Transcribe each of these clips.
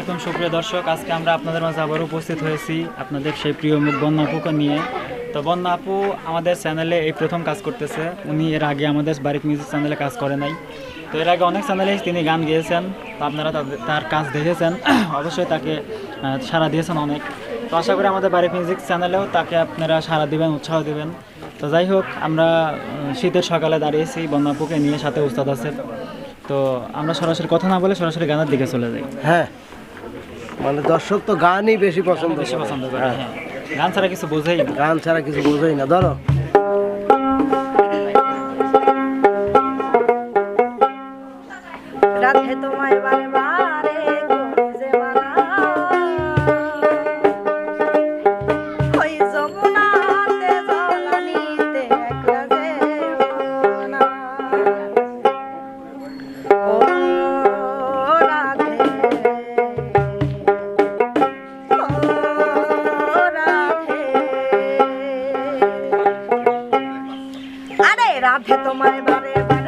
আলাইকুম, সুপ্রিয় দর্শক। আজকে আমরা আপনাদের মাঝে আবার উপস্থিত হয়েছি আপনাদের সেই প্রিয় মুখ বন্যা আপুকে নিয়ে। তো বন্যা আপু আমাদের চ্যানেলে এই প্রথম কাজ করতেছে। উনি এর আগে আমাদের বারিক মিউজিক চ্যানেলে কাজ করে নাই। তো এর আগে অনেক চ্যানেলে তিনি গান গেয়েছেন। তো আপনারা তার কাজ দেখেছেন। অবশ্যই তাকে সাড়া দিয়েছেন অনেক। তো আশা করি আমাদের বারিক মিউজিক চ্যানেলেও তাকে আপনারা সাড়া দিবেন, উৎসাহ দিবেন। তো যাই হোক, আমরা শীতের সকালে দাঁড়িয়েছি বন্যা আপুকে নিয়ে, সাথে উস্তাদ আছে। তো আমরা সরাসরি কথা না বলে সরাসরি গানের দিকে চলে যাই। হ্যাঁ মানে দর্শক তো গানই বেশি পছন্দ বেশি পছন্দ করে হ্যাঁ। হ্যাঁ। গান ছাড়া কিছু বোঝাই না। গান ছাড়া কিছু বোঝাই না। ধরো। রাধে তোমায় বারে বারে। তোমায় বারে বারে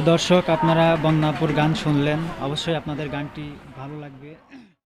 দর্শক আপনারা বন্যাপুর গান শুনলেন। অবশ্যই আপনাদের গানটি ভালো লাগবে।